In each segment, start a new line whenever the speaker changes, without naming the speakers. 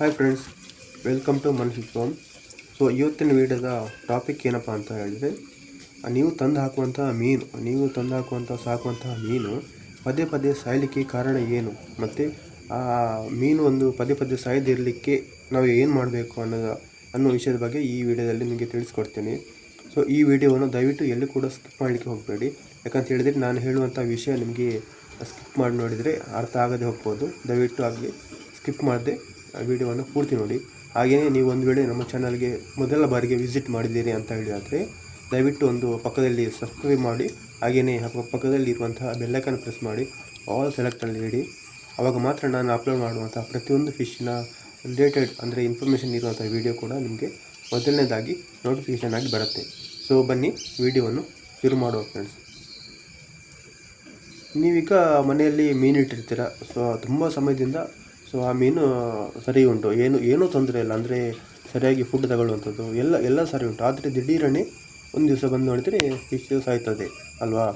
Hi friends welcome to ಮನ್ಸಿಕ್ ಫೋನ್ so ಇವತ್ತಿನ ವೀಡಿಯೋದ ಟಾಪಿಕ್ ಏನಪ್ಪ ಅಂತ ಹೇಳಿದರೆ ನೀವು ತಂದು ಹಾಕುವಂಥ ಮೀನು ನೀವು ತಂದು ಹಾಕುವಂಥ ಸಾಕುವಂತಹ ಮೀನು ಪದೇ ಪದೇ ಸಾಯಲಿಕ್ಕೆ ಕಾರಣ ಏನು, ಮತ್ತು ಆ ಮೀನು ಒಂದು ಪದೇ ಪದೇ ಸಾಯದಿರಲಿಕ್ಕೆ ನಾವು ಏನು ಮಾಡಬೇಕು ಅನ್ನೋ ಅನ್ನೋ ವಿಷಯದ ಬಗ್ಗೆ ಈ ವಿಡಿಯೋದಲ್ಲಿ ನಿಮಗೆ ತಿಳಿಸ್ಕೊಡ್ತೀನಿ. ಸೊ ಈ ವಿಡಿಯೋವನ್ನು ದಯವಿಟ್ಟು ಎಲ್ಲಿ ಕೂಡ ಸ್ಕಿಪ್ ಮಾಡಲಿಕ್ಕೆ ಹೋಗಬೇಡಿ. ಯಾಕಂತ ಹೇಳಿದರೆ ನಾನು ಹೇಳುವಂಥ ವಿಷಯ ನಿಮಗೆ ಸ್ಕಿಪ್ ಮಾಡಿ ನೋಡಿದರೆ ಅರ್ಥ ಆಗದೆ ಹೋಗ್ಬೋದು. ದಯವಿಟ್ಟು ಆಗಲಿ ಸ್ಕಿಪ್ ಮಾಡದೆ. ವಿಡಿಯೋವನ್ನು ಪೂರ್ತಿ ನೋಡಿ. ಹಾಗೆಯೇ ನೀವು ಒಂದು ವೇಳೆ ನಮ್ಮ ಚಾನಲ್ಗೆ ಮೊದಲ ಬಾರಿಗೆ ವಿಸಿಟ್ ಮಾಡಿದ್ದೀರಿ ಅಂತ ಹೇಳಿದರೆ ದಯವಿಟ್ಟು ಒಂದು ಪಕ್ಕದಲ್ಲಿ ಸಬ್ಸ್ಕ್ರೈಬ್ ಮಾಡಿ, ಹಾಗೆಯೇ ಪಕ್ಕದಲ್ಲಿ ಇರುವಂತಹ ಬೆಲ್ಲೈಕನ್ ಪ್ರೆಸ್ ಮಾಡಿ ಆಲ್ ಸೆಲೆಕ್ಟಲ್ಲಿ ಇಡಿ. ಆವಾಗ ಮಾತ್ರ ನಾನು ಅಪ್ಲೋಡ್ ಮಾಡುವಂಥ ಪ್ರತಿಯೊಂದು ಫಿಶ್ನ ರಿಲೇಟೆಡ್ ಅಂದರೆ ಇನ್ಫಾರ್ಮೇಷನ್ ಇರುವಂಥ ವಿಡಿಯೋ ಕೂಡ ನಿಮಗೆ ಮೊದಲನೇದಾಗಿ ನೋಟಿಫಿಕೇಷನ್ ಆಗಿ ಬರುತ್ತೆ. ಸೊ ಬನ್ನಿ, ವಿಡಿಯೋವನ್ನು ಶುರು ಮಾಡುವ ಫ್ರೆಂಡ್ಸ್ ನೀವೀಗ ಮನೆಯಲ್ಲಿ ಮೀನು ಇಟ್ಟಿರ್ತೀರ ಸೊ ತುಂಬ ಸಮಯದಿಂದ ಸೊ ಆ ಮೀನು ಸರಿ ಉಂಟು. ಏನು, ಏನೂ ತೊಂದರೆ ಇಲ್ಲ. ಅಂದರೆ ಸರಿಯಾಗಿ ಫುಡ್ ತಗೊಳ್ಳುವಂಥದ್ದು. ಎಲ್ಲ ಎಲ್ಲ ಸರಿ ಉಂಟು. ಆದರೆ ದಿಢೀರನೆ ಒಂದು ದಿವಸ ಬಂದು ನೋಡಿದರೆ ಫಿಶ್ ಸಾಯ್ತದೆ ಅಲ್ವಾ?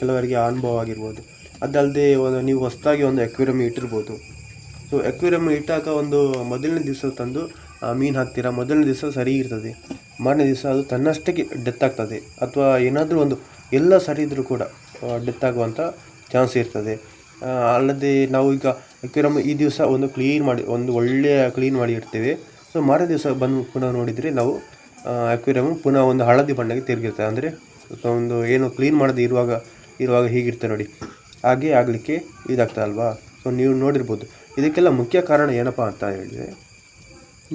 ಕೆಲವರಿಗೆ ಆ ಅನುಭವ ಆಗಿರ್ಬೋದು. ಅದಲ್ಲದೆ ಒಂದು, ನೀವು ಹೊಸದಾಗಿ ಒಂದು ಎಕ್ವೇರಿಯಮ್ ಇಟ್ಟಿರ್ಬೋದು. ಸೊ ಎಕ್ವೇರಿಯಮ್ ಇಟ್ಟಾಗ ಒಂದು ಮೊದಲನೇ ದಿವಸ ತಂದು ಮೀನು ಹಾಕ್ತೀರಾ? ಮೊದಲನೇ ದಿವಸ ಸರಿ ಇರ್ತದೆ. ಮಾರನೇ ದಿವಸ ಅದು ತನ್ನಷ್ಟಕ್ಕೆ ಡೆತ್ ಆಗ್ತದೆ. ಅಥವಾ ಏನಾದರೂ ಒಂದು, ಎಲ್ಲ ಸರಿ ಇದ್ದರೂ ಕೂಡ ಡೆತ್ ಆಗುವಂಥ ಚಾನ್ಸ್ ಇರ್ತದೆ. ಅಲ್ಲದೆ ನಾವು ಈಗ ಎಕ್ವೇರಿಯಮ್ ಈ ದಿವಸ ಒಂದು ಕ್ಲೀನ್ ಮಾಡಿ, ಒಂದು ಒಳ್ಳೆಯ ಕ್ಲೀನ್ ಮಾಡಿ ಇಡ್ತೇವೆ. ಸೊ ಮಾರನೇ ದಿವಸ ಬಂದು ಪುನಃ ನೋಡಿದರೆ ನಾವು ಅಕ್ವೇರಿಯಮ್ ಪುನಃ ಒಂದು ಹಳದಿ ಬಣ್ಣಕ್ಕೆ ತಿರುಗಿರ್ತದೆ ಅಂದರೆ ಒಂದು ಏನು ಕ್ಲೀನ್ ಮಾಡದೆ ಇರುವಾಗ ಇರುವಾಗ ಹೀಗಿರ್ತದೆ ನೋಡಿ. ಹಾಗೆ ಆಗಲಿಕ್ಕೆ ಇದಾಗ್ತದೆ ಅಲ್ವಾ? ಸೊ ನೀವು ನೋಡಿರ್ಬೋದು. ಇದಕ್ಕೆಲ್ಲ ಮುಖ್ಯ ಕಾರಣ ಏನಪ್ಪ ಅಂತ ಹೇಳಿದರೆ,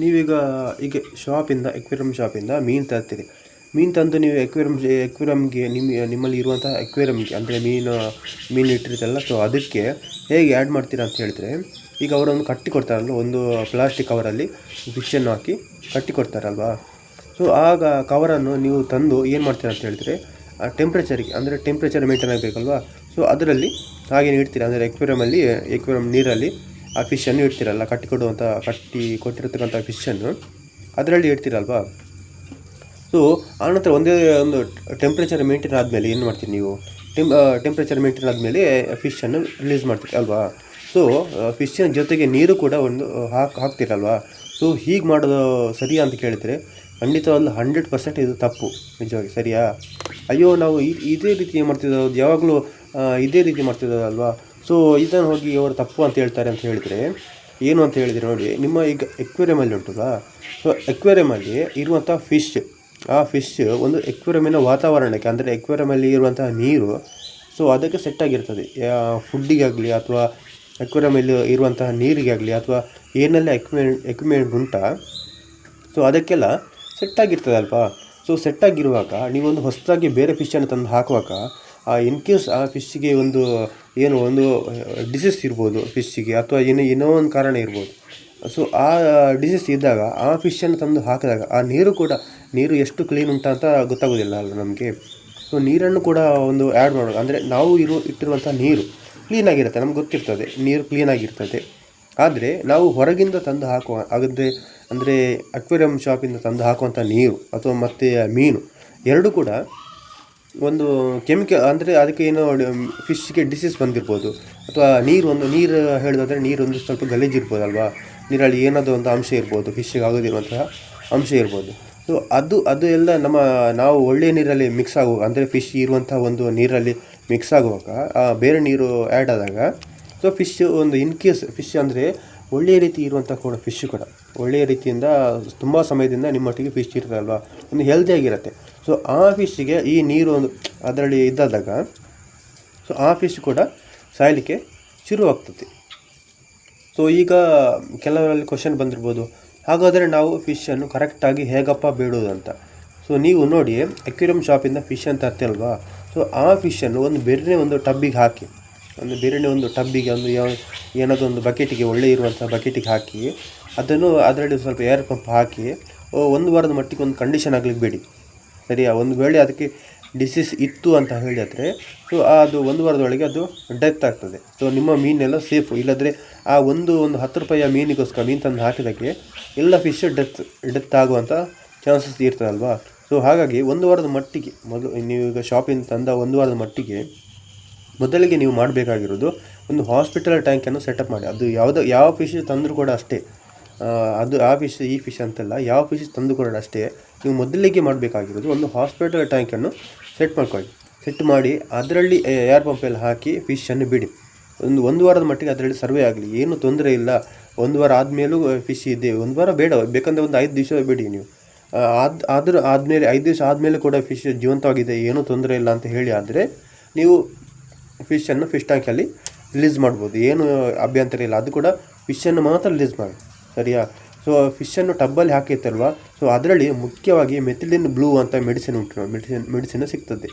ನೀವೀಗ ಈಗ ಶಾಪಿಂದ ಎಕ್ವೇರಿಯಮ್ ಶಾಪಿಂದ ಮೀನು ತರ್ತೀರಿ. ಮೀನು ತಂದು ನೀವು ಎಕ್ವೇರಿಯಮ್ ಎಕ್ವೇರಿಯಮ್ಗೆ ನಿಮ್ಮ ನಿಮ್ಮಲ್ಲಿ ಇರುವಂಥ ಎಕ್ವೇರಿಯಮ್ಗೆ ಅಂದರೆ ಮೀನು ಮೀನು ಇಟ್ಟಿರ್ತಲ್ಲ ಸೊ ಅದಕ್ಕೆ ಹೇಗೆ ಆ್ಯಡ್ ಮಾಡ್ತೀರಾ ಅಂತ ಹೇಳಿದ್ರೆ, ಈಗ ಅವರೊಂದು ಕಟ್ಟಿ ಕೊಡ್ತಾರಲ್ವ ಒಂದು ಪ್ಲಾಸ್ಟಿಕ್ ಕವರಲ್ಲಿ ಫಿಶನ್ನು ಹಾಕಿ ಕಟ್ಟಿ ಕೊಡ್ತಾರಲ್ವಾ? ಸೊ ಆಗ ಕವರನ್ನು ನೀವು ತಂದು ಏನು ಮಾಡ್ತೀರಾ ಅಂತ ಹೇಳಿದ್ರೆ, ಆ ಟೆಂಪ್ರೇಚರಿಗೆ ಅಂದರೆ ಟೆಂಪ್ರೇಚರ್ ಮೇಂಟೈನ್ ಆಗಬೇಕಲ್ವಾ? ಸೊ ಅದರಲ್ಲಿ ಹಾಗೇನು ಇಡ್ತೀರ, ಅಂದರೆ ಎಕ್ವೇರಮಲ್ಲಿ ಎಕ್ವೇರಮ್ ನೀರಲ್ಲಿ ಆ ಫಿಶನ್ನು ಇಡ್ತೀರಲ್ಲ, ಕಟ್ಟಿ ಕೊಡುವಂಥ ಕಟ್ಟಿ ಕೊಟ್ಟಿರ್ತಕ್ಕಂಥ ಫಿಶನ್ನು ಅದರಲ್ಲಿ ಇಡ್ತೀರಲ್ವಾ? ಸೊ ಆನಂತರ ಒಂದೇ ಒಂದು ಟೆಂಪ್ರೇಚರ್ ಮೇಂಟೈನ್ ಆದಮೇಲೆ ಏನು ಮಾಡ್ತೀರಿ ನೀವು? ಟೆಂಪ್ ಟೆಂಪ್ರೇಚರ್ ಮೇಂಟೈನ್ ಆದಮೇಲೆ ಫಿಶನ್ನು ರಿಲೀಸ್ ಮಾಡ್ತೀರಿ, ಅಲ್ವಾ? ಸೊ ಫಿಶ್ಶಿನ ಜೊತೆಗೆ ನೀರು ಕೂಡ ಒಂದು ಹಾಕಿ, ಹಾಕ್ತೀರಲ್ವಾ? ಸೊ ಹೀಗೆ ಮಾಡೋದು ಸರಿಯಾ ಅಂತ ಕೇಳಿದರೆ ಒಂದು ಹಂಡ್ರೆಡ್ ಪರ್ಸೆಂಟ್ ಇದು ತಪ್ಪು, ನಿಜವಾಗಿ ಸರಿಯಾ? ಅಯ್ಯೋ, ನಾವು ಇದೇ ರೀತಿ ಏನು ಮಾಡ್ತಿದ್ದೋ ಯಾವಾಗಲೂ ಇದೇ ರೀತಿ ಮಾಡ್ತಿದ್ದಲ್ವಾ ಸೊ ಇದನ್ನು ಹೋಗಿ ಅವರು ತಪ್ಪು ಅಂತ ಹೇಳ್ತಾರೆ ಅಂತ ಹೇಳಿದರೆ, ಏನು ಅಂತ ಹೇಳಿದರೆ ನೋಡಿ, ನಿಮ್ಮ ಈಗ ಎಕ್ವೇರಿಯಮಲ್ಲಿ ಉಂಟಲ್ಲ ಸೊ ಎಕ್ವೇರಿಯಮಲ್ಲಿ ಇರುವಂಥ ಫಿಶ್ ಆ ಫಿಶ್ ಒಂದು ಎಕ್ವೆರಮಿನ ವಾತಾವರಣಕ್ಕೆ, ಅಂದರೆ ಎಕ್ವೆರಮಲ್ಲಿ ಇರುವಂತಹ ನೀರು ಸೊ ಅದಕ್ಕೆ ಸೆಟ್ ಆಗಿರ್ತದೆ. ಫುಡ್ಡಿಗಾಗಲಿ ಅಥವಾ ಎಕ್ವೆರಮಲ್ಲಿ ಇರುವಂತಹ ನೀರಿಗೆ ಆಗಲಿ ಅಥವಾ ಏನೆಲ್ಲ ಎಕ್ವಿಪ್ಮೆಂಟ್ ಎಕ್ವಿಮೆಂಟ್ ಉಂಟಾ ಸೊ ಅದಕ್ಕೆಲ್ಲ ಸೆಟ್ ಆಗಿರ್ತದೆ ಅಲ್ವಾ ಸೊ ಸೆಟ್ ಆಗಿರುವಾಗ ನೀವೊಂದು ಹೊಸದಾಗಿ ಬೇರೆ ಫಿಶನ್ನು ತಂದು ಹಾಕುವಾಗ ಇನ್ ಕೇಸ್ ಆ ಫಿಶ್ಶಿಗೆ ಒಂದು, ಏನು ಒಂದು ಡಿಸೀಸ್ ಇರ್ಬೋದು ಫಿಶ್ಶಿಗೆ ಅಥವಾ ಏನೋ ಏನೋ ಒಂದು ಕಾರಣ ಇರ್ಬೋದು ಸೊ ಆ ಡಿಸೀಸ್ ಇದ್ದಾಗ, ಆ ಫಿಶನ್ನು ತಂದು ಹಾಕಿದಾಗ, ಆ ನೀರು ಕೂಡ, ನೀರು ಎಷ್ಟು ಕ್ಲೀನ್ ಉಂಟಾ ಅಂತ ಗೊತ್ತಾಗೋದಿಲ್ಲ ಅಲ್ಲ ನಮಗೆ? ಸೊ ನೀರನ್ನು ಕೂಡ ಒಂದು ಆ್ಯಡ್ ಮಾಡೋದು. ಅಂದರೆ ನಾವು ಇರೋ ಇಟ್ಟಿರುವಂಥ ನೀರು ಕ್ಲೀನಾಗಿರುತ್ತೆ ನಮ್ಗೆ ಗೊತ್ತಿರ್ತದೆ, ನೀರು ಕ್ಲೀನಾಗಿರ್ತದೆ ಆದರೆ, ನಾವು ಹೊರಗಿಂದ ತಂದು ಹಾಕುವ, ಹಾಗಾದರೆ, ಅಂದರೆ ಅಕ್ವೇರಿಯಂ ಶಾಪಿಂದ ತಂದು ಹಾಕುವಂಥ ನೀರು ಅಥವಾ ಮತ್ತು ಮೀನು, ಎರಡೂ ಕೂಡ ಒಂದು ಕೆಮಿಕಲ್ ಅಂದರೆ ಅದಕ್ಕೆ ಏನೋ ಫಿಶ್ಗೆ ಡಿಸೀಸ್ ಬಂದಿರ್ಬೋದು. ಅಥವಾ ನೀರು ಒಂದು, ನೀರು ಹೇಳೋದಾದರೆ ನೀರು ಒಂದು ಸ್ವಲ್ಪ ಗಲೀಜಿರ್ಬೋದಲ್ವಾ ನೀರಲ್ಲಿ ಏನಾದರೂ ಒಂದು ಅಂಶ ಇರ್ಬೋದು ಫಿಶ್ಗೆ ಆಗೋದಿರುವಂತಹ ಅಂಶ ಇರ್ಬೋದು. ಸೊ ಅದು ಅದು ಎಲ್ಲ ನಮ್ಮ, ನಾವು ಒಳ್ಳೆಯ ನೀರಲ್ಲಿ ಮಿಕ್ಸ್ ಆಗುವಾಗ, ಅಂದರೆ ಫಿಶ್ ಇರುವಂಥ ಒಂದು ನೀರಲ್ಲಿ ಮಿಕ್ಸ್ ಆಗುವಾಗ ಬೇರೆ ನೀರು ಆ್ಯಡ್ ಆದಾಗ ಸೊ ಫಿಶ್ ಒಂದು ಇನ್ ಕೇಸ್ ಫಿಶ್ ಅಂದರೆ ಒಳ್ಳೆಯ ರೀತಿ ಇರುವಂಥ ಕೂಡ ಫಿಶ್ ಕೂಡ. ಒಳ್ಳೆಯ ರೀತಿಯಿಂದ ತುಂಬ ಸಮಯದಿಂದ ನಿಮ್ಮೊಟ್ಟಿಗೆ ಫಿಶ್ ಇರ್ತದಲ್ವಾ ಒಂದು ಹೆಲ್ದಿಯಾಗಿರುತ್ತೆ ಸೊ ಆ ಫಿಶ್ಶಿಗೆ ಈ ನೀರು ಒಂದು ಅದರಲ್ಲಿ ಇದ್ದಾದಾಗ ಸೊ ಆ ಫಿಶ್ ಕೂಡ ಸಾಯಲಿಕ್ಕೆ ಶುರುವಾಗ್ತದೆ. ಸೊ ಈಗ ಕೆಲವರಲ್ಲಿ ಕ್ವಶನ್ ಬಂದಿರ್ಬೋದು. ಹಾಗಾದರೆ ನಾವು ಫಿಶನ್ನು ಕರೆಕ್ಟಾಗಿ ಹೇಗಪ್ಪ ಬೇಡೋದು ಅಂತ ಸೊ ನೀವು ನೋಡಿ ಎಕ್ವೇರಿಯಂ ಶಾಪಿಂದ ಫಿಶ್ ಅಂತ ತರ್ತೀರಲ್ವಾ? ಸೊ ಆ ಫಿಶನ್ನು ಒಂದು ಬೇರೆನೇ ಒಂದು ಟಬ್ಬಿಗೆ ಹಾಕಿ, ಒಂದು ಬೇರೆನೇ ಒಂದು ಟಬ್ಬಿಗೆ ಒಂದು ಏನಾದರೂ ಒಂದು ಬಕೆಟಿಗೆ, ಒಳ್ಳೆ ಇರುವಂಥ ಬಕೆಟಿಗೆ ಹಾಕಿ, ಅದನ್ನು ಅದರಲ್ಲಿ ಸ್ವಲ್ಪ ಏರ್ ಪಂಪ್ ಹಾಕಿ ಒಂದು ವಾರದ ಮಟ್ಟಿಗೆ ಒಂದು ಕಂಡೀಷನ್ ಆಗಲಿಕ್ಕೆ ಬಿಡಿ. ಸರಿಯಾ? ಒಂದು ವೇಳೆ ಅದಕ್ಕೆ ಡಿಸೀಸ್ ಇತ್ತು ಅಂತ ಹೇಳಿದರೆ ಸೊ ಅದು ಒಂದು ವಾರದೊಳಗೆ ಅದು ಡೆತ್ ಆಗ್ತದೆ. ಸೊ ನಿಮ್ಮ ಮೀನೆಲ್ಲ ಸೇಫು ಇಲ್ಲದ್ರೆ ಆ ಒಂದು ಒಂದು ಹತ್ತು ರೂಪಾಯಿಯ ಮೀನಿಗೋಸ್ಕರ ಮೀನು ತಂದು ಹಾಕಿದಕ್ಕೆ ಎಲ್ಲ ಫಿಶ್ ಡೆತ್ ಡೆತ್ ಆಗುವಂಥ ಚಾನ್ಸಸ್ ಇರ್ತದಲ್ವಾ? ಸೊ ಹಾಗಾಗಿ ಒಂದು ವಾರದ ಮಟ್ಟಿಗೆ, ಮೊದಲು ನೀವು ಈಗ ಶಾಪಿಂದ ತಂದ ಒಂದು ವಾರದ ಮಟ್ಟಿಗೆ ಮೊದಲಿಗೆ ನೀವು ಮಾಡಬೇಕಾಗಿರೋದು ಒಂದು ಹಾಸ್ಪಿಟಲ್ ಟ್ಯಾಂಕನ್ನು ಸೆಟಪ್ ಮಾಡಿ. ಅದು ಯಾವುದೋ, ಯಾವ ಫಿಶ್ ತಂದರೂ ಕೂಡ ಅಷ್ಟೇ. ಅದು ಆ ಫಿಶ್ ಈ ಫಿಶ್ ಅಂತಲ್ಲ ಯಾವ ಫಿಶ್ ತಂದು ಕೊಡೋಣ ಅಷ್ಟೇ. ನೀವು ಮೊದಲಿಗೆ ಮಾಡಬೇಕಾಗಿರೋದು ಒಂದು ಹಾಸ್ಪಿಟಲ್ ಟ್ಯಾಂಕನ್ನು ಸೆಟ್ ಮಾಡ್ಕೊಳ್ಳಿ. ಸೆಟ್ ಮಾಡಿ ಅದರಲ್ಲಿ ಏರ್ ಪಂಪಲ್ಲಿ ಹಾಕಿ ಫಿಶನ್ನು ಬಿಡಿ. ಒಂದು ಒಂದು ವಾರದ ಮಟ್ಟಿಗೆ ಅದರಲ್ಲಿ ಸರ್ವೆ ಆಗಲಿ. ಏನು ತೊಂದರೆ ಇಲ್ಲ. ಒಂದು ವಾರ ಆದಮೇಲೂ ಫಿಶ್ ಇದೆ. ಒಂದು ವಾರ ಬೇಡ. ಬೇಕಂದರೆ ಒಂದು ಐದು ದಿವಸ ಬಿಡಿ ನೀವು. ಅದು ಆದರೂ ಆದಮೇಲೆ ಐದು ದಿವಸ ಆದಮೇಲೆ ಕೂಡ ಫಿಶ್ ಜೀವಂತವಾಗಿದೆ. ಏನೂ ತೊಂದರೆ ಇಲ್ಲ ಅಂತ ಹೇಳಿ ಆದರೆ ನೀವು ಫಿಶನ್ನು ಫಿಶ್ ಟ್ಯಾಂಕಲ್ಲಿ ರಿಲೀಸ್ ಮಾಡ್ಬೋದು. ಏನು ಅಭ್ಯಂತರ ಇಲ್ಲ. ಅದು ಕೂಡ ಫಿಶನ್ನು ಮಾತ್ರ ರಿಲೀಸ್ ಮಾಡಿ. ಸರಿಯಾ? ಸೊ ಫಿಶನ್ನು ಟಬ್ಬಲ್ಲಿ ಹಾಕಿರ್ತಾರಲ್ವ? ಸೊ ಅದರಲ್ಲಿ ಮುಖ್ಯವಾಗಿ ಮೆಥಿಲಿನ್ ಬ್ಲೂ ಅಂತ ಮೆಡಿಸಿನ್ ಉಂಟು ಮೆಡಿಸಿನ್ ಮೆಡಿಸಿನ್ ಸಿಗ್ತದೆ.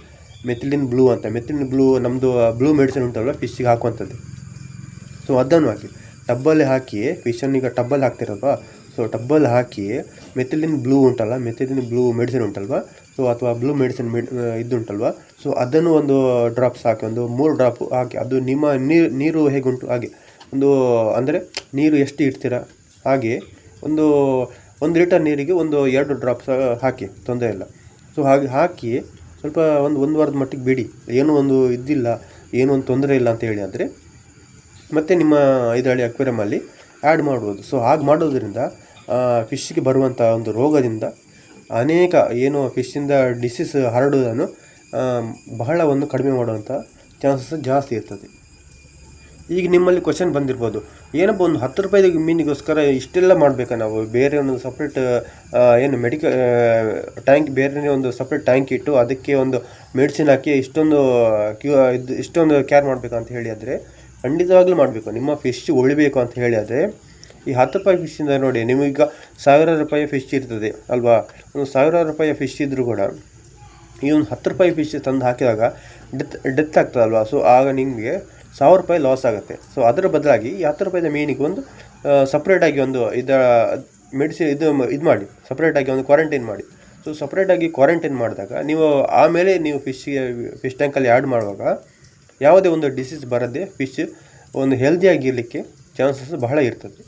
ಮೆಥಿಲಿನ್ ಬ್ಲೂ ಅಂತ. ಮೆಥಿಲಿನ್ ಬ್ಲೂ ನಮ್ಮದು ಬ್ಲೂ ಮೆಡಿಸಿನ್ ಉಂಟಲ್ವ? ಫಿಶ್ಗೆ ಹಾಕುವಂಥದ್ದು. ಸೊ ಅದನ್ನು ಹಾಕಿ. ಟಬ್ಬಲ್ಲಿ ಹಾಕಿ ಫಿಶನ್ನು ಈಗ ಟಬ್ಬಲ್ಲಿ ಹಾಕ್ತಿರಲ್ವಾ? ಸೊ ಟಬ್ಬಲ್ಲಿ ಹಾಕಿ ಮೆಥಿಲಿನ್ ಬ್ಲೂ ಉಂಟಲ್ಲ? ಮೆಥಿಲಿನ್ ಬ್ಲೂ ಮೆಡಿಸಿನ್ ಉಂಟಲ್ವಾ? ಸೊ ಅಥವಾ ಬ್ಲೂ ಮೆಡಿಸಿನ್ ಮೆಡ್ ಇದುಂಟಲ್ವಾ? ಸೊ ಅದನ್ನು ಒಂದು ಡ್ರಾಪ್ಸ್ ಹಾಕಿ, ಒಂದು ಮೂರು ಡ್ರಾಪ್ ಹಾಕಿ, ಅದು ನಿಮ್ಮ ನೀರು ನೀರು ಹೇಗುಂಟು? ಹಾಗೆ. ಒಂದು, ಅಂದರೆ ನೀರು ಎಷ್ಟು ಇಡ್ತೀರ? ಹಾಗೆ. ಒಂದು ಒಂದು ಲೀಟರ್ ನೀರಿಗೆ ಒಂದು ಎರಡು ಡ್ರಾಪ್ಸ್ ಹಾಕಿ, ತೊಂದರೆ ಇಲ್ಲ. ಸೊ ಹಾಗೆ ಹಾಕಿ ಸ್ವಲ್ಪ ಒಂದು ಒಂದು ವಾರದ ಮಟ್ಟಿಗೆ ಬಿಡಿ. ಏನೂ ಒಂದು ಇದ್ದಿಲ್ಲ, ಏನೂ ಒಂದು ತೊಂದರೆ ಇಲ್ಲ ಅಂತ ಹೇಳಿ ಆದರೆ ಮತ್ತು ನಿಮ್ಮ ಇದರಲ್ಲಿ ಅಕ್ವೇರಿಯಮಲ್ಲಿ ಆ್ಯಡ್ ಮಾಡ್ಬೋದು. ಸೊ ಹಾಗೆ ಮಾಡೋದ್ರಿಂದ ಫಿಶ್ಗೆ ಬರುವಂಥ ಒಂದು ರೋಗದಿಂದ ಅನೇಕ, ಏನು ಫಿಶ್ಶಿಂದ ಡಿಸೀಸ್ ಹರಡುವುದನ್ನು ಬಹಳ ಒಂದು ಕಡಿಮೆ ಮಾಡುವಂಥ ಚಾನ್ಸಸ್ ಜಾಸ್ತಿ ಇರ್ತದೆ. ಈಗ ನಿಮ್ಮಲ್ಲಿ ಕ್ವಶನ್ ಬಂದಿರ್ಬೋದು. ಏನಪ್ಪ, ಒಂದು ಹತ್ತು ರೂಪಾಯಿದ ಮೀನಿಗೋಸ್ಕರ ಇಷ್ಟೆಲ್ಲ ಮಾಡಬೇಕಾ ನಾವು? ಬೇರೆ ಒಂದು ಸಪ್ರೇಟ್ ಏನು ಮೆಡಿಕ ಟ್ಯಾಂಕ್ ಬೇರೆ ಒಂದು ಸಪ್ರೇಟ್ ಟ್ಯಾಂಕ್ ಇಟ್ಟು ಅದಕ್ಕೆ ಒಂದು ಮೆಡಿಸಿನ್ ಹಾಕಿ ಇಷ್ಟೊಂದು ಕ್ಯೂ ಇದು, ಇಷ್ಟೊಂದು ಕೇರ್ ಮಾಡಬೇಕು ಅಂತ ಹೇಳಿ ಆದರೆ, ಖಂಡಿತವಾಗ್ಲೂ ಮಾಡಬೇಕು. ನಿಮ್ಮ ಫಿಶ್ ಉಳಿಬೇಕು ಅಂತ ಹೇಳಿ ಆದರೆ, ಈ ಹತ್ತು ರೂಪಾಯಿ ಫಿಶ್ಶಿಂದ ನೋಡಿ, ನಿಮಗೀಗ ಸಾವಿರ ರೂಪಾಯಿ ಫಿಶ್ ಇರ್ತದೆ, ಅಲ್ವಾ? ಒಂದು ಸಾವಿರಾರು ರೂಪಾಯಿ ಫಿಶ್ ಇದ್ದರೂ ಕೂಡ, ಈ ಒಂದು ಹತ್ತು ರೂಪಾಯಿ ಫಿಶ್ ತಂದು ಹಾಕಿದಾಗ ಡೆತ್ ಡೆತ್ ಆಗ್ತದಲ್ವಾ? ಸೊ ಆಗ ನಿಮಗೆ ಸಾವಿರ ರೂಪಾಯಿ ಲಾಸ್ ಆಗುತ್ತೆ. ಸೊ ಅದರ ಬದಲಾಗಿ ಈ ಹತ್ತು ರೂಪಾಯಿದ ಮೀನಿಗೆ ಒಂದು ಸಪ್ರೇಟಾಗಿ ಒಂದು ಇದು, ಮೆಡಿಸಿನ್ ಇದು ಇದು ಮಾಡಿ ಸಪ್ರೇಟಾಗಿ ಒಂದು ಕ್ವಾರಂಟೈನ್ ಮಾಡಿ. ಸೊ ಸಪ್ರೇಟಾಗಿ ಕ್ವಾರಂಟೈನ್ ಮಾಡಿದಾಗ ನೀವು ಆಮೇಲೆ ನೀವು ಫಿಶ್ಗೆ ಫಿಶ್ ಟ್ಯಾಂಕಲ್ಲಿ ಆ್ಯಡ್ ಮಾಡುವಾಗ ಯಾವುದೇ ಒಂದು ಡಿಸೀಸ್ ಬರದೆ ಫಿಶ್ ಒಂದು ಹೆಲ್ದಿಯಾಗಿರಲಿಕ್ಕೆ ಚಾನ್ಸಸ್ ಬಹಳ ಇರ್ತದೆ.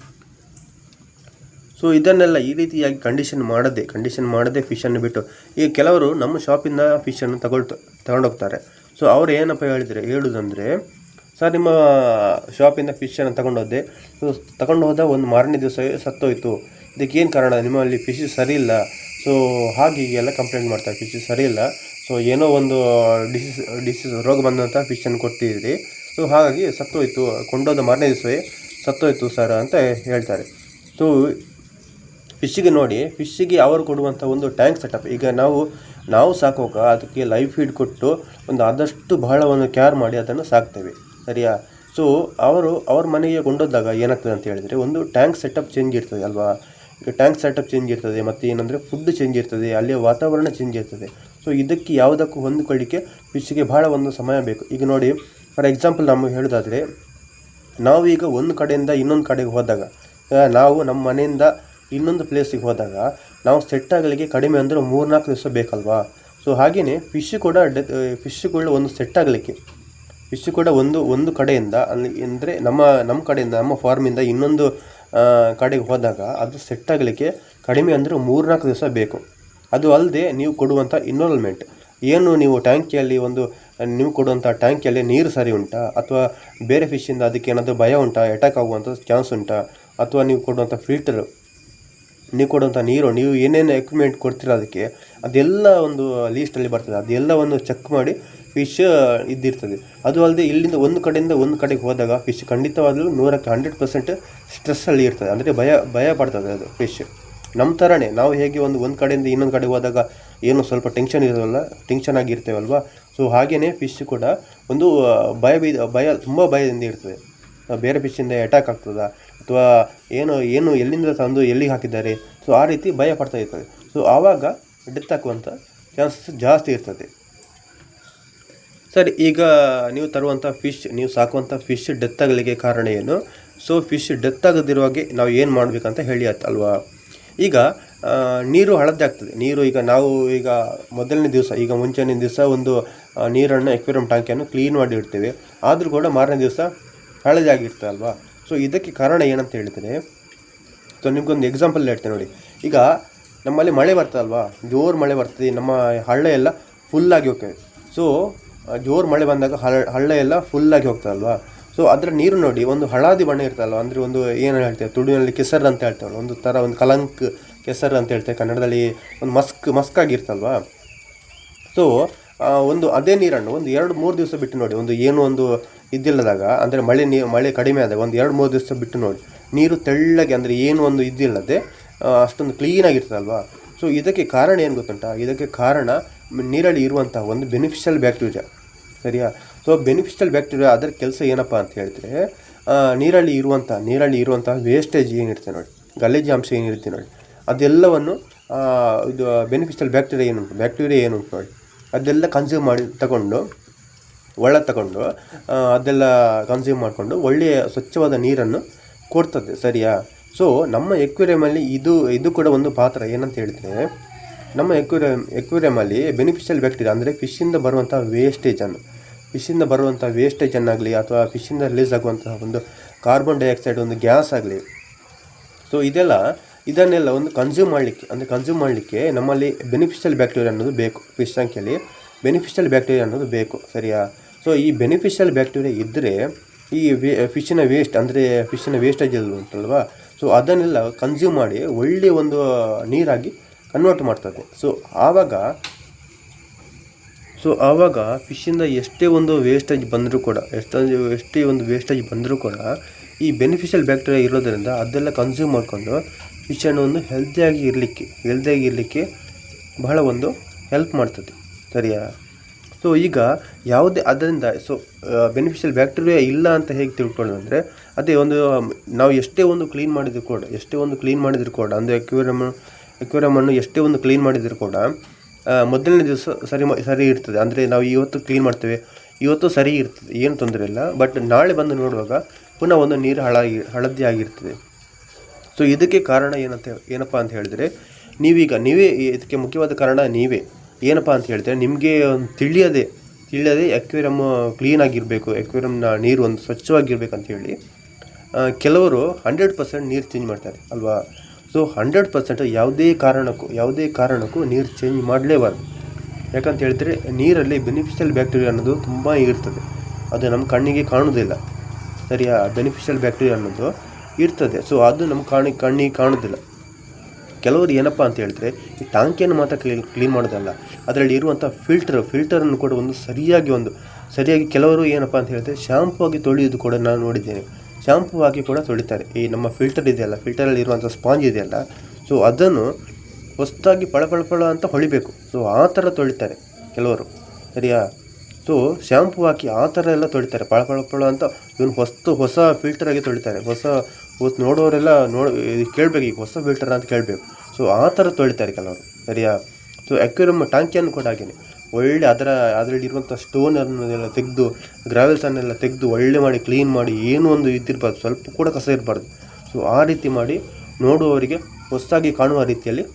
ಸೊ ಇದನ್ನೆಲ್ಲ ಈ ರೀತಿಯಾಗಿ ಕಂಡೀಷನ್ ಮಾಡದೆ ಕಂಡೀಷನ್ ಮಾಡದೆ ಫಿಶನ್ನು ಬಿಟ್ಟು ಈಗ ಕೆಲವರು ನಮ್ಮ ಶಾಪಿಂದ ಫಿಶನ್ನು ತಗೊಳ್ತ, ತಗೊಂಡೋಗ್ತಾರೆ. ಸೊ ಅವ್ರು ಏನಪ್ಪ ಹೇಳಿದರೆ ಹೇಳುವುದಂದರೆ ಸರ್, ನಿಮ್ಮ ಶಾಪಿಂದ ಫಿಶನ್ನು ತಗೊಂಡೋದೆ. ಸೊ ತಗೊಂಡು ಹೋದ ಒಂದು ಮಾರನೇ ದಿವಸವೇ ಸತ್ತೋಯಿತು. ಏನು ಕಾರಣ? ನಿಮ್ಮಲ್ಲಿ ಫಿಶ್ ಸರಿ ಇಲ್ಲ ಸೊ, ಹಾಗೆ ಹೀಗೆಲ್ಲ ಕಂಪ್ಲೇಂಟ್ ಮಾಡ್ತಾರೆ. ಫಿಶ್ ಸರಿ ಇಲ್ಲ ಸೊ, ಏನೋ ಒಂದು ಡಿಸೀಸ್ ಡಿಸೀಸ್ ರೋಗ ಬಂದಂಥ ಫಿಶನ್ನು ಕೊಟ್ಟಿದ್ದೀರಿ. ಸೊ, ಹಾಗಾಗಿ ಸತ್ತೋಯ್ತು. ಕೊಂಡೋದ ಮಾರನೇ ದಿವಸವೇ ಸತ್ತೋಯ್ತು ಸರ್ ಅಂತ ಹೇಳ್ತಾರೆ. ಸೊ ಫಿಶ್ಶಿಗೆ ನೋಡಿ ಫಿಶ್ಶಿಗೆ ಅವರು ಕೊಡುವಂಥ ಒಂದು ಟ್ಯಾಂಕ್ ಸೆಟಪ್ ಈಗ ನಾವು ನಾವು ಸಾಕುವಾಗ ಅದಕ್ಕೆ ಲೈಫ್ ಫೀಡ್ ಕೊಟ್ಟು ಒಂದು ಆದಷ್ಟು ಬಹಳ ಒಂದು ಕೇರ್ ಮಾಡಿ ಅದನ್ನು ಸಾಕ್ತೇವೆ. ಸರಿಯಾ? ಸೊ ಅವರು ಅವ್ರ ಮನೆಗೆ ಕೊಂಡೋದಾಗ ಏನಾಗ್ತದೆ ಅಂತ ಹೇಳಿದರೆ, ಒಂದು ಟ್ಯಾಂಕ್ ಸೆಟಪ್ ಚೇಂಜ್ ಇರ್ತದೆ ಅಲ್ವಾ? ಈಗ ಟ್ಯಾಂಕ್ ಸೆಟಪ್ ಚೇಂಜ್ ಇರ್ತದೆ, ಮತ್ತು ಏನಂದರೆ ಫುಡ್ ಚೇಂಜ್ ಇರ್ತದೆ, ಅಲ್ಲಿಯ ವಾತಾವರಣ ಚೇಂಜ್ ಇರ್ತದೆ. ಸೊ ಇದಕ್ಕೆ ಯಾವುದಕ್ಕೂ ಹೊಂದಿಕೊಳ್ಳಿಕ್ಕೆ ಫಿಶ್ಗೆ ಭಾಳ ಒಂದು ಸಮಯ ಬೇಕು. ಈಗ ನೋಡಿ ಫಾರ್ ಎಕ್ಸಾಂಪಲ್ ನಮಗೆ ಹೇಳೋದಾದರೆ ನಾವೀಗ ಒಂದು ಕಡೆಯಿಂದ ಇನ್ನೊಂದು ಕಡೆಗೆ ಹೋದಾಗ ನಾವು ನಮ್ಮ ಮನೆಯಿಂದ ಇನ್ನೊಂದು ಪ್ಲೇಸಿಗೆ ಹೋದಾಗ, ನಾವು ಸೆಟ್ ಆಗಲಿಕ್ಕೆ ಕಡಿಮೆ ಅಂದರೆ ಮೂರ್ನಾಲ್ಕು ದಿವಸ ಬೇಕಲ್ವಾ? ಸೊ ಹಾಗೆಯೇ ಫಿಶ್ ಕೂಡ ಡೆ ಫಿಶ್ಗಳು ಒಂದು ಸೆಟ್ ಆಗಲಿಕ್ಕೆ ಫಿಶ್ ಕೂಡ ಒಂದು ಒಂದು ಕಡೆಯಿಂದ ಅಲ್ಲಿ ಅಂದರೆ ನಮ್ಮ ನಮ್ಮ ಕಡೆಯಿಂದ, ನಮ್ಮ ಫಾರ್ಮಿಂದ ಇನ್ನೊಂದು ಕಡೆಗೆ ಹೋದಾಗ ಅದು ಸೆಟ್ ಆಗಲಿಕ್ಕೆ ಕಡಿಮೆ ಅಂದರೆ ಮೂರ್ನಾಲ್ಕು ದಿವಸ ಬೇಕು. ಅದು ಅಲ್ಲದೆ ನೀವು ಕೊಡುವಂಥ ಇನ್ವಾಲ್ವ್ಮೆಂಟ್ ಏನು ನೀವು ಟ್ಯಾಂಕಿಯಲ್ಲಿ ಒಂದು, ನೀವು ಕೊಡುವಂಥ ಟ್ಯಾಂಕಿಯಲ್ಲಿ ನೀರು ಸರಿ ಉಂಟಾ? ಅಥವಾ ಬೇರೆ ಫಿಶ್ಶಿಂದ ಅದಕ್ಕೆ ಏನಾದರೂ ಭಯ ಉಂಟಾ? ಅಟ್ಯಾಕ್ ಆಗುವಂಥ ಚಾನ್ಸ್ ಉಂಟಾ? ಅಥವಾ ನೀವು ಕೊಡುವಂಥ ಫಿಲ್ಟರ್ ನೀವು ಕೊಡುವಂಥ ನೀರು, ನೀವು ಏನೇನು ಎಕ್ವಿಪ್ಮೆಂಟ್ ಕೊಡ್ತೀರ ಅದಕ್ಕೆ? ಅದೆಲ್ಲ ಒಂದು ಲೀಸ್ಟಲ್ಲಿ ಬರ್ತದೆ. ಅದೆಲ್ಲವನ್ನು ಚೆಕ್ ಮಾಡಿ ಫಿಶ್ ಇದ್ದಿರ್ತದೆ. ಅದು ಅಲ್ಲದೆ ಇಲ್ಲಿಂದ ಒಂದು ಕಡೆಯಿಂದ ಒಂದು ಕಡೆಗೆ ಹೋದಾಗ ಫಿಶ್ ಖಂಡಿತವಾಗಲೂ ನೂರಕ್ಕೆ ಹಂಡ್ರೆಡ್ ಪರ್ಸೆಂಟ್ ಸ್ಟ್ರೆಸ್ಸಲ್ಲಿ ಇರ್ತದೆ. ಅಂದರೆ ಭಯ ಭಯ ಪಡ್ತದೆ ಅದು ಫಿಶ್ ನಮ್ಮ ಥರನೇ ನಾವು ಹೇಗೆ ಒಂದು ಒಂದು ಕಡೆಯಿಂದ ಇನ್ನೊಂದು ಕಡೆ ಹೋದಾಗ ಏನು ಸ್ವಲ್ಪ ಟೆನ್ಷನ್ ಇರೋದಲ್ಲ ಟೆನ್ಷನ್ ಆಗಿರ್ತೇವಲ್ವಾ ಸೊ ಹಾಗೆಯೇ ಫಿಶ್ ಕೂಡ ಒಂದು ಭಯ ಬೀದ ಭಯ ತುಂಬ ಭಯದಿಂದ ಇರ್ತದೆ. ಬೇರೆ ಫಿಶ್ಶಿಂದ ಅಟ್ಯಾಕ್ ಆಗ್ತದಾ, ಅಥವಾ ಏನು ಏನು ಎಲ್ಲಿಂದ ತಂದು ಎಲ್ಲಿಗೆ ಹಾಕಿದ್ದಾರೆ? ಸೊ ಆ ರೀತಿ ಭಯ ಪಡ್ತಾ ಇರ್ತದೆ. ಸೊ ಆವಾಗ ಡೆತ್ ಹಾಕುವಂಥ ಚಾನ್ಸಸ್ ಜಾಸ್ತಿ ಇರ್ತದೆ. ಸರಿ, ಈಗ ನೀವು ತರುವಂಥ ಫಿಶ್ ನೀವು ಸಾಕುವಂಥ ಫಿಶ್ ಡೆತ್ ಆಗಲಿಕ್ಕೆ ಕಾರಣ ಏನು? ಸೊ ಫಿಶ್ ಡೆತ್ ಆಗದಿರುವಾಗೆ ನಾವು ಏನು ಮಾಡಬೇಕಂತ ಹೇಳಿ ಅಲ್ವಾ? ಈಗ ನೀರು ಹಳದಿ ಆಗ್ತದೆ. ನೀರು ಈಗ ನಾವು ಈಗ ಮೊದಲನೇ ದಿವಸ, ಈಗ ಮುಂಚೆನೇ ದಿವಸ ಒಂದು ನೀರನ್ನು ಎಕ್ವೇರಿಯಂ ಟ್ಯಾಂಕಿಯನ್ನು ಕ್ಲೀನ್ ಮಾಡಿ ಇಡ್ತೇವೆ. ಆದರೂ ಕೂಡ ಮಾರನೇ ದಿವಸ ಹಳದಿ ಆಗಿರ್ತದೆ ಅಲ್ವಾ? ಸೊ ಇದಕ್ಕೆ ಕಾರಣ ಏನಂತ ಹೇಳಿದರೆ ಸೊ ನಿಮಗೊಂದು ಎಕ್ಸಾಂಪಲ್ ಹೇಳ್ತೇನೆ ನೋಡಿ. ಈಗ ನಮ್ಮಲ್ಲಿ ಮಳೆ ಬರ್ತದಲ್ವಾ? ಜೋರು ಮಳೆ ಬರ್ತದೆ, ನಮ್ಮ ಹಳ್ಳ ಎಲ್ಲ ಫುಲ್ಲಾಗಿ ಹೋಗ್ತೇವೆ ಸೊ ಜೋರು ಮಳೆ ಬಂದಾಗ ಹಳ್ಳ ಹಳ್ಳ ಎಲ್ಲ ಫುಲ್ಲಾಗಿ ಹೋಗ್ತಲ್ವಾ ಸೊ ಅದರ ನೀರು ನೋಡಿ, ಒಂದು ಹಳದಿ ಬಣ್ಣ ಇರ್ತಲ್ವ ಅಂದರೆ ಒಂದು ಏನು ಹೇಳ್ತೇವೆ? ತುಳುವಿನಲ್ಲಿ ಕೆಸರು ಅಂತ ಹೇಳ್ತೇವಲ್ಲ, ಒಂದು ಥರ ಒಂದು ಕಲಂಕ್ ಕೆಸರು ಅಂತ ಹೇಳ್ತೇವೆ, ಕನ್ನಡದಲ್ಲಿ ಒಂದು ಮಸ್ಕ್ ಮಸ್ಕ್ ಆಗಿರ್ತಲ್ವಾ ಸೊ ಒಂದು ಅದೇ ನೀರನ್ನು ಒಂದು ಎರಡು, ಮೂರು ದಿವಸ ಬಿಟ್ಟು ನೋಡಿ, ಒಂದು ಏನು ಒಂದು ಇದ್ದಿಲ್ಲದಾಗ, ಅಂದರೆ ಮಳೆ ನೀ, ಮಳೆ ಕಡಿಮೆ ಆದಾಗ ಒಂದು ಎರಡು, ಮೂರು ದಿವಸ ಬಿಟ್ಟು ನೋಡಿ, ನೀರು ತೆಳ್ಳಗೆ, ಅಂದರೆ ಏನು ಒಂದು ಇದ್ದಿಲ್ಲದೆ ಅಷ್ಟೊಂದು ಕ್ಲೀನಾಗಿರ್ತದಲ್ವಾ ಸೊ ಇದಕ್ಕೆ ಕಾರಣ ಏನು ಗೊತ್ತುಂಟ? ಇದಕ್ಕೆ ಕಾರಣ ನೀರಲ್ಲಿ ಇರುವಂಥ ಒಂದು ಬೆನಿಫಿಷಿಯಲ್ ಬ್ಯಾಕ್ಟೀರಿಯಾ ಸರಿಯಾ? ಸೊ ಬೆನಿಫಿಷಿಯಲ್ ಬ್ಯಾಕ್ಟೀರಿಯಾ ಅದರ ಕೆಲಸ ಏನಪ್ಪ ಅಂತ ಹೇಳಿದ್ರೆ ನೀರಲ್ಲಿ ಇರುವಂಥ ನೀರಲ್ಲಿ ಇರುವಂಥ ವೇಸ್ಟೇಜ್ ಏನಿರುತ್ತೆ ನೋಡಿ ಗಲೀಜು ಅಂಶ ಏನಿರುತ್ತೆ ನೋಡಿ, ಅದೆಲ್ಲವನ್ನು ಇದು ಬೆನಿಫಿಷಿಯಲ್ ಬ್ಯಾಕ್ಟೀರಿಯಾ ಏನುಂಟು ಬ್ಯಾಕ್ಟೀರಿಯಾ ಏನುಂಟು ನೋಡಿ, ಅದೆಲ್ಲ ಕನ್ಸ್ಯೂಮ್ ಮಾಡಿ, ತಗೊಂಡು ಒಳ್ಳೆ ತಗೊಂಡು ಅದೆಲ್ಲ ಕನ್ಸ್ಯೂಮ್ ಮಾಡಿಕೊಂಡು ಒಳ್ಳೆಯ ಸ್ವಚ್ಛವಾದ ನೀರನ್ನು ಕೊಡ್ತದೆ, ಸರಿಯಾ? ಸೊ ನಮ್ಮ ಎಕ್ವೇರಿಯಮಲ್ಲಿ ಇದು ಇದು ಕೂಡ ಒಂದು ಪಾತ್ರ ಏನಂತ ಹೇಳಿದರೆ ನಮ್ಮ ಎಕ್ವೇರಿಯಂ ಎಕ್ವೇರಿಯಮಲ್ಲಿ ಬೆನಿಫಿಷಿಯಲ್ ಬ್ಯಾಕ್ಟೀರಿಯಾ ಅಂದರೆ ಫಿಶ್ಶಿಂದ ಬರುವಂಥ ವೇಸ್ಟೇಜನ್ನು ಫಿಶ್ಶಿಂದ ಬರುವಂಥ ವೇಸ್ಟೇಜನ್ನಾಗಲಿ ಅಥವಾ ಫಿಶ್ಶಿಂದ ರಿಲೀಸ್ ಆಗುವಂತಹ ಒಂದು ಕಾರ್ಬನ್ ಡೈಆಕ್ಸೈಡ್ ಒಂದು ಗ್ಯಾಸ್ ಆಗಲಿ. ಸೊ ಇದೆಲ್ಲ, ಇದನ್ನೆಲ್ಲ ಒಂದು ಕನ್ಸ್ಯೂಮ್ ಮಾಡಲಿಕ್ಕೆ, ಅಂದರೆ ಕನ್ಸ್ಯೂಮ್ ಮಾಡಲಿಕ್ಕೆ ನಮ್ಮಲ್ಲಿ ಬೆನಿಫಿಷಿಯಲ್ ಬ್ಯಾಕ್ಟೀರಿಯಾ ಅನ್ನೋದು ಬೇಕು ಫಿಶ್ ಸಂಖ್ಯೆಯಲ್ಲಿ ಬೆನಿಫಿಷಿಯಲ್ ಬ್ಯಾಕ್ಟೀರಿಯಾ ಅನ್ನೋದು ಬೇಕು, ಸರಿಯಾ? ಸೊ ಈ ಬೆನಿಫಿಷಿಯಲ್ ಬ್ಯಾಕ್ಟೀರಿಯಾ ಇದ್ದರೆ ಈ ವೇ ಫಿಶ್ಶಿನ ವೇಸ್ಟ್ ಅಂದರೆ ಫಿಶ್ಶಿನ ವೇಸ್ಟೇಜ್ ಉಂಟಲ್ವಾ ಸೊ ಅದನ್ನೆಲ್ಲ ಕನ್ಸ್ಯೂಮ್ ಮಾಡಿ ಒಳ್ಳೆಯ ಒಂದು ನೀರಾಗಿ ಕನ್ವರ್ಟ್ ಮಾಡ್ತದೆ. ಸೊ ಆವಾಗ ಸೊ ಆವಾಗ ಫಿಶ್ಶಿಂದ ಎಷ್ಟೇ ಒಂದು ವೇಸ್ಟೇಜ್ ಬಂದರೂ ಕೂಡ ಎಷ್ಟೊಂದು ಎಷ್ಟೇ ಒಂದು ವೇಸ್ಟೇಜ್ ಬಂದರೂ ಕೂಡ, ಈ ಬೆನಿಫಿಷಿಯಲ್ ಬ್ಯಾಕ್ಟೀರಿಯಾ ಇರೋದರಿಂದ ಅದೆಲ್ಲ ಕನ್ಸ್ಯೂಮ್ ಮಾಡಿಕೊಂಡು ಫಿಶನ್ನು ಒಂದು ಹೆಲ್ತಿಯಾಗಿ ಇರಲಿಕ್ಕೆ ಹೆಲ್ತಿಯಾಗಿ ಇರಲಿಕ್ಕೆ ಬಹಳ ಒಂದು ಹೆಲ್ಪ್ ಮಾಡ್ತದೆ. ಸರಿಯಾ? ಸೊ ಈಗ ಯಾವುದೇ, ಅದರಿಂದ ಸೊ ಬೆನಿಫಿಷಿಯಲ್ ಬ್ಯಾಕ್ಟೀರಿಯಾ ಇಲ್ಲ ಅಂತ ಹೇಗೆ ತಿಳ್ಕೊಳ್ಳೋದು ಅಂದರೆ, ಅದೇ ಒಂದು, ನಾವು ಎಷ್ಟೇ ಒಂದು ಕ್ಲೀನ್ ಮಾಡಿದ್ರು ಕೂಡ, ಎಷ್ಟೇ ಒಂದು ಕ್ಲೀನ್ ಮಾಡಿದ್ರು ಕೂಡ, ಅಂದರೆ ಎಕ್ವೇರಿಯಮ್ ಎಕ್ವೇರಿಯಮನ್ನು ಎಷ್ಟೇ ಒಂದು ಕ್ಲೀನ್ ಮಾಡಿದರೂ ಕೂಡ ಮೊದಲನೇ ದಿವಸ ಸರಿ ಸರಿ ಇರ್ತದೆ. ಅಂದರೆ ನಾವು ಇವತ್ತು ಕ್ಲೀನ್ ಮಾಡ್ತೇವೆ. ಇವತ್ತು ಸರಿ ಇರ್ತದೆ. ಏನು ತೊಂದರೆ ಇಲ್ಲ. ಬಟ್ ನಾಳೆ ಬಂದು ನೋಡುವಾಗ ಪುನಃ ಒಂದು ನೀರು ಹಳಾಗಿ ಹಳದಿ ಆಗಿರ್ತದೆ. ಸೊ ಇದಕ್ಕೆ ಕಾರಣ ಏನಂತ ಏನಪ್ಪ ಅಂತ ಹೇಳಿದರೆ, ನೀವೀಗ, ನೀವೇ ಇದಕ್ಕೆ ಮುಖ್ಯವಾದ ಕಾರಣ ನೀವೇ. ಏನಪ್ಪ ಅಂತ ಹೇಳಿದ್ರೆ, ನಿಮಗೆ ಒಂದು ತಿಳಿಯದೆ ತಿಳಿಯದೆ ಎಕ್ವೇರಿಯಮ್ ಕ್ಲೀನಾಗಿರಬೇಕು ಎಕ್ವೇರಿಯಮ್ನ ನೀರು ಒಂದು ಸ್ವಚ್ಛವಾಗಿರ್ಬೇಕಂತ ಹೇಳಿ ಕೆಲವರು ಹಂಡ್ರೆಡ್ ಪರ್ಸೆಂಟ್ ನೀರು ಚೇಂಜ್ ಮಾಡ್ತಾರೆ. ಅಲ್ವಾ? ಸೊ ಹಂಡ್ರೆಡ್ ಪರ್ಸೆಂಟ್ ಯಾವುದೇ ಕಾರಣಕ್ಕೂ ಯಾವುದೇ ಕಾರಣಕ್ಕೂ ನೀರು ಚೇಂಜ್ ಮಾಡಲೇಬಾರ್ದು. ಯಾಕಂತ ಹೇಳಿದ್ರೆ, ನೀರಲ್ಲಿ ಬೆನಿಫಿಷಿಯಲ್ ಬ್ಯಾಕ್ಟೀರಿಯಾ ಅನ್ನೋದು ತುಂಬ ಇರ್ತದೆ. ಅದು ನಮ್ಮ ಕಣ್ಣಿಗೆ ಕಾಣೋದಿಲ್ಲ. ಸರಿಯಾ? ಬೆನಿಫಿಷಿಯಲ್ ಬ್ಯಾಕ್ಟೀರಿಯಾ ಅನ್ನೋದು ಇರ್ತದೆ. ಸೊ ಅದು ನಮ್ಮ ಕಾಣಿ, ಕಣ್ಣಿಗೆ ಕಾಣುವುದಿಲ್ಲ ಕೆಲವರು ಏನಪ್ಪ ಅಂತ ಹೇಳಿದ್ರೆ, ಈ ಟಾಂಕಿಯನ್ನು ಮಾತ್ರ ಕ್ಲೀನ್ ಕ್ಲೀನ್ ಮಾಡೋದಲ್ಲ. ಅದರಲ್ಲಿ ಇರುವಂಥ ಫಿಲ್ಟರ್ ಫಿಲ್ಟರನ್ನು ಕೂಡ ಒಂದು ಸರಿಯಾಗಿ ಒಂದು, ಸರಿಯಾಗಿ ಕೆಲವರು ಏನಪ್ಪ ಅಂತ ಹೇಳಿದ್ರೆ ಶಾಂಪು ಆಗಿ ತೊಳೆಯೋದು ಕೂಡ ನಾನು ನೋಡಿದ್ದೇನೆ. ಶಾಂಪು ಹಾಕಿ ಕೂಡ ತೊಳಿತಾರೆ. ಈ ನಮ್ಮ ಫಿಲ್ಟರ್ ಇದೆಯಲ್ಲ ಫಿಲ್ಟರಲ್ಲಿ ಇರುವಂಥ ಸ್ಪಾಂಜ್ ಇದೆಯಲ್ಲ ಸೊ ಅದನ್ನು ಹೊಸ್ತಾಗಿ ಪಳ ಪಳ ಪಳ ಅಂತ ಹೊಳಿಬೇಕು. ಸೊ ಆ ಥರ ತೊಳಿತಾರೆ ಕೆಲವರು, ಸರಿಯಾ? ಸೊ ಶ್ಯಾಂಪು ಹಾಕಿ ಆ ಥರ ಎಲ್ಲ ತೊಳಿತಾರೆ, ಪಳ ಪಳ ಅಂತ. ಇವನು ಹೊಸ್ತು ಹೊಸ ಫಿಲ್ಟರಾಗಿ ತೊಳಿತಾರೆ. ಹೊಸ ಹೊತ್ತು ನೋಡೋರೆಲ್ಲ ನೋಡಿ ಕೇಳಬೇಕು, ಈಗ ಹೊಸ ಫಿಲ್ಟರ್ ಅಂತ ಕೇಳಬೇಕು. ಸೊ ಆ ಥರ ತೊಳಿತಾರೆ ಕೆಲವರು, ಸರಿಯಾ? ಸೊ ಅಕ್ವೇರಿಯಮ್ ಟ್ಯಾಂಕಿಯನ್ನು ಕೂಡ ಹಾಗೇನೆ. ಒಳ್ಳೆ ಅದರ ಅದರಲ್ಲಿ ಇರುವಂಥ ಸ್ಟೋನನ್ನೆಲ್ಲ ತೆಗೆದು ಗ್ರಾವೆಲ್ಸನ್ನೆಲ್ಲ ತೆಗೆದು ಒಳ್ಳೆ ಮಾಡಿ ಕ್ಲೀನ್ ಮಾಡಿ, ಏನೂ ಒಂದು ಇದ್ದಿರಬಾರ್ದು. ಸ್ವಲ್ಪ ಕೂಡ ಕಸ ಇರಬಾರ್ದು. ಸೊ ಆ ರೀತಿ ಮಾಡಿ ನೋಡುವವರಿಗೆ ಹೊಸದಾಗಿ ಕಾಣುವ ರೀತಿಯಲ್ಲಿ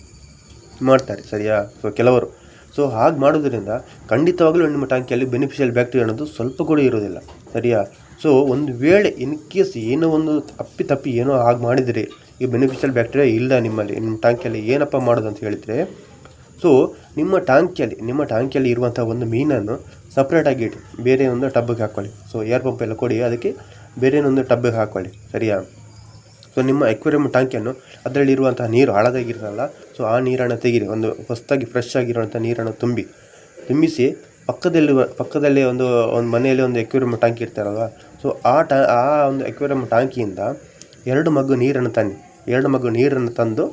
ಮಾಡ್ತಾರೆ, ಸರಿಯಾ? ಸೊ ಕೆಲವರು. ಸೊ ಹಾಗೆ ಮಾಡೋದ್ರಿಂದ ಖಂಡಿತವಾಗಲೂ ನಿಮ್ಮ ಟ್ಯಾಂಕಿಯಲ್ಲಿ ಬೆನಿಫಿಷಿಯಲ್ ಬ್ಯಾಕ್ಟೀರಿಯಾ ಅನ್ನೋದು ಸ್ವಲ್ಪ ಕೂಡ ಇರೋದಿಲ್ಲ ಸರಿಯಾ? ಸೊ ಒಂದು ವೇಳೆ ಇನ್ ಕೇಸ್ ಏನೋ ಒಂದು ಅಪ್ಪಿ ತಪ್ಪಿ ಏನೋ ಹಾಗೆ ಮಾಡಿದರೆ ಈ ಬೆನಿಫಿಷಿಯಲ್ ಬ್ಯಾಕ್ಟೀರಿಯಾ ಇಲ್ಲ ನಿಮ್ಮಲ್ಲಿ, ನಿಮ್ಮ ಟ್ಯಾಂಕಿಯಲ್ಲಿ ಏನಪ್ಪ ಮಾಡೋದು ಅಂತ ಹೇಳಿದರೆ ಸೊ ನಿಮ್ಮ ಟ್ಯಾಂಕಿಯಲ್ಲಿ ನಿಮ್ಮ ಟ್ಯಾಂಕಿಯಲ್ಲಿ ಇರುವಂಥ ಒಂದು ಮೀನನ್ನು ಸಪ್ರೇಟಾಗಿ ಇಟ್ಟು ಬೇರೆ ಒಂದು ಟಬ್ಗೆ ಹಾಕ್ಕೊಳ್ಳಿ ಸೊ ಏರ್ ಪಂಪ್ ಎಲ್ಲ ಕೊಡಿ, ಅದಕ್ಕೆ ಬೇರೆ ಒಂದು ಟಬ್ಬಿಗೆ ಹಾಕ್ಕೊಳ್ಳಿ ಸರಿಯಾ? ಸೊ ನಿಮ್ಮ ಎಕ್ವೇರಿಯಮ್ ಟ್ಯಾಂಕಿಯನ್ನು ಅದರಲ್ಲಿ ಇರುವಂತಹ ನೀರು ಹಳದಾಗಿರಲ್ಲ ಸೊ ಆ ನೀರನ್ನು ತೆಗೀರಿ, ಒಂದು ಹೊಸದಾಗಿ ಫ್ರೆಶ್ ಆಗಿರುವಂಥ ನೀರನ್ನು ತುಂಬಿ. ತುಂಬಿಸಿ ಪಕ್ಕದಲ್ಲಿ ಪಕ್ಕದಲ್ಲಿ ಒಂದು ಒಂದು ಮನೆಯಲ್ಲಿ ಒಂದು ಎಕ್ವೇರಿಯಮ್ ಟ್ಯಾಂಕಿ ಇರ್ತಾರಲ್ವ ಸೊ ಆ ಟ್ಯಾ, ಆ ಒಂದು ಎಕ್ವೇರಿಯಮ್ ಟ್ಯಾಂಕಿಯಿಂದ ಎರಡು ಮಗ್ಗು ನೀರನ್ನು ತನ್ನಿ. ಎರಡು ಮಗ್ಗು ನೀರನ್ನು ತಂದು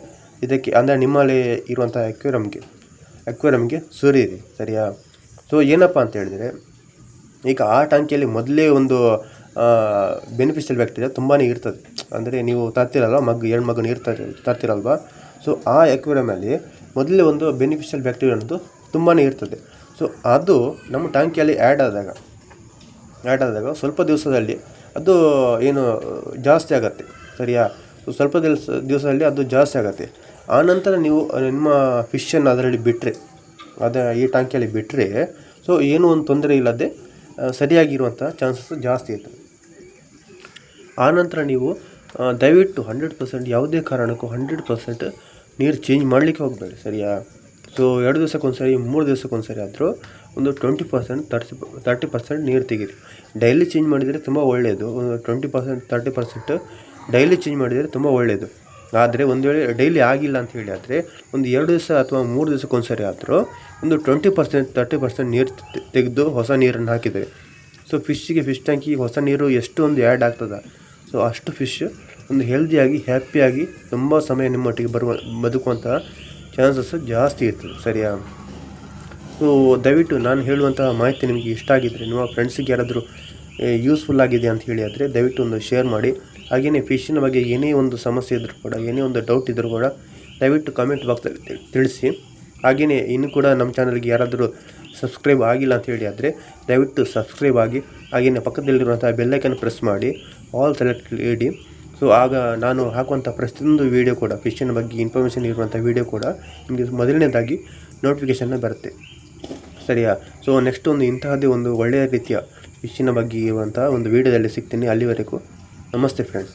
ಇದಕ್ಕೆ, ಅಂದರೆ ನಿಮ್ಮಲ್ಲಿ ಇರುವಂಥ ಎಕ್ವೇರಿಯಮ್ಗೆ ಸುರಿಯಿರಿ ಸರಿಯಾ? ಸೊ ಏನಪ್ಪ ಅಂತ ಹೇಳಿದರೆ, ಈಗ ಆ ಟ್ಯಾಂಕಿಯಲ್ಲಿ ಮೊದಲೇ ಒಂದು ಬೆನಿಫಿಷಿಯಲ್ ಬ್ಯಾಕ್ಟೀರಿಯಾ ತುಂಬಾ ಇರ್ತದೆ. ಅಂದರೆ ನೀವು ತರ್ತಿರಲ್ವ, ಮಗ್, ಎರಡು ಮಗನ ತರ್ತಿರಲ್ವಾ ತರ್ತಿರಲ್ವ? ಸೊ ಆ ಎಕ್ವೇರಿಯಮಲ್ಲಿ ಮೊದಲೇ ಒಂದು ಬೆನಿಫಿಷಿಯಲ್ ಬ್ಯಾಕ್ಟೀರಿಯಾ ಅನ್ನೋದು ತುಂಬಾ ಇರ್ತದೆ. ಸೊ ಅದು ನಮ್ಮ ಟ್ಯಾಂಕಿಯಲ್ಲಿ ಆ್ಯಡ್ ಆದಾಗ ಆ್ಯಡ್ ಆದಾಗ ಸ್ವಲ್ಪ ದಿವಸದಲ್ಲಿ ಅದು ಏನು ಜಾಸ್ತಿ ಆಗುತ್ತೆ, ಸರಿಯಾ? ಸ್ವಲ್ಪ ದಿವಸ, ದಿವಸದಲ್ಲಿ ಅದು ಜಾಸ್ತಿ ಆಗುತ್ತೆ. ಆನಂತರ ನೀವು ನಿಮ್ಮ ಫಿಶನ್ನು ಅದರಲ್ಲಿ ಬಿಟ್ಟರೆ ಅದ ಈ ಟ್ಯಾಂಕಿಯಲ್ಲಿ ಬಿಟ್ಟರೆ ಸೊ ಏನೂ ಒಂದು ತೊಂದರೆ ಇಲ್ಲದೆ ಸರಿಯಾಗಿರುವಂಥ ಚಾನ್ಸಸ್ ಜಾಸ್ತಿ ಇರ್ತದೆ ಆನಂತರ ನೀವು ದಯವಿಟ್ಟು ಹಂಡ್ರೆಡ್ ಪರ್ಸೆಂಟ್ ಯಾವುದೇ ಕಾರಣಕ್ಕೂ ಹಂಡ್ರೆಡ್ ಪರ್ಸೆಂಟ್ ನೀರು ಚೇಂಜ್ ಮಾಡಲಿಕ್ಕೆ ಹೋಗಬೇಡಿ, ಸರಿಯಾ? ಸೊ ಎರಡು ದಿವಸಕ್ಕೊಂದ್ಸರಿ, ಮೂರು ದಿವಸಕ್ಕೊಂದ್ಸರಿ ಆದರೂ ಒಂದು twenty percent thirty thirty percent ನೀರು ತೆಗೀರಿ. ಡೈಲಿ ಚೇಂಜ್ ಮಾಡಿದರೆ ತುಂಬ ಒಳ್ಳೆಯದು ಒಂದು twenty percent thirty percent daily change ಮಾಡಿದರೆ ತುಂಬ ಒಳ್ಳೆಯದು ಆದರೆ ಒಂದು ವೇಳೆ ಡೈಲಿ ಆಗಿಲ್ಲ ಅಂತ ಹೇಳಿ ಆದರೆ ಒಂದು ಎರಡು ದಿವಸ ಅಥವಾ ಮೂರು ದಿವಸಕ್ಕೊಂದ್ಸರಿ ಆದರೂ ಒಂದು ಟ್ವೆಂಟಿ ಪರ್ಸೆಂಟ್ ತರ್ಟಿ ಪರ್ಸೆಂಟ್ ನೀರು ತೆಗೆದು ಹೊಸ ನೀರನ್ನು ಹಾಕಿದರೆ. ಸೊ ಫಿಶ್ಶಿಗೆ ಫಿಶ್ ಟ್ಯಾಂಕಿಗೆ ಹೊಸ ನೀರು ಎಷ್ಟು ಒಂದು ಆ್ಯಡ್ ಆಗ್ತದೆ. ಸೊ ಅಷ್ಟು ಫಿಶ್ ಒಂದು ಹೆಲ್ದಿಯಾಗಿ ಹ್ಯಾಪಿಯಾಗಿ ತುಂಬ ಸಮಯ ನಿಮ್ಮೊಟ್ಟಿಗೆ ಬರುವ ಬದುಕುವಂತಹ ಚಾನ್ಸಸ್ ಜಾಸ್ತಿ ಇರ್ತದೆ. ಸರಿಯಾ? ಸೊ ದಯವಿಟ್ಟು ನಾನು ಹೇಳುವಂತಹ ಮಾಹಿತಿ ನಿಮಗೆ ಇಷ್ಟ ಆಗಿದ್ದರೆ ನಿಮ್ಮ ಫ್ರೆಂಡ್ಸಿಗೆ ಯಾರಾದರೂ ಯೂಸ್ಫುಲ್ ಆಗಿದೆ ಅಂತ ಹೇಳಿ ಆದರೆ ದಯವಿಟ್ಟು ಒಂದು ಶೇರ್ ಮಾಡಿ. ಹಾಗೆಯೇ ಫಿಶ್ಶಿನ ಬಗ್ಗೆ ಏನೇ ಒಂದು ಸಮಸ್ಯೆ ಇದ್ದರೂ ಕೂಡ, ಏನೇ ಒಂದು ಡೌಟ್ ಇದ್ದರೂ ಕೂಡ ದಯವಿಟ್ಟು ಕಾಮೆಂಟ್ ಬಾಕ್ಸಲ್ಲಿ ತಿಳಿಸಿ. ಹಾಗೆಯೇ ಇನ್ನು ಕೂಡ ನಮ್ಮ ಚಾನಲ್ಗೆ ಯಾರಾದರೂ ಸಬ್ಸ್ಕ್ರೈಬ್ ಆಗಿಲ್ಲ ಅಂತ ಹೇಳಿ ಆದರೆ ದಯವಿಟ್ಟು ಸಬ್ಸ್ಕ್ರೈಬ್ ಆಗಿ, ಹಾಗೆಯೇ ಪಕ್ಕದಲ್ಲಿರುವಂಥ ಬೆಲ್ಲೈಕನ್ ಪ್ರೆಸ್ ಮಾಡಿ ಆಲ್ ಸೆಲೆಕ್ಟ್ ಇಡಿ. ಸೊ ಆಗ ನಾನು ಹಾಕುವಂಥ ಪ್ರತಿಯೊಂದು ವೀಡಿಯೋ ಕೂಡ ಫಿಶ್ಶಿನ ಬಗ್ಗೆ ಇನ್ಫಾರ್ಮೇಷನ್ ಇರುವಂಥ ವೀಡಿಯೋ ಕೂಡ ನಿಮಗೆ ಮೊದಲನೇದಾಗಿ ನೋಟಿಫಿಕೇಷನ್ನ ಬರುತ್ತೆ. ಸರಿಯಾ? ಸೊ ನೆಕ್ಸ್ಟ್ ಒಂದು ಇಂತಹದ್ದೇ ಒಂದು ಒಳ್ಳೆಯ ರೀತಿಯ ಫಿಶ್ಶಿನ ಬಗ್ಗೆ ಇರುವಂಥ ಒಂದು ವೀಡಿಯೋದಲ್ಲಿ ಸಿಗ್ತೀನಿ ಅಲ್ಲಿವರೆಗೂ. ನಮಸ್ತೆ ಫ್ರೆಂಡ್ಸ್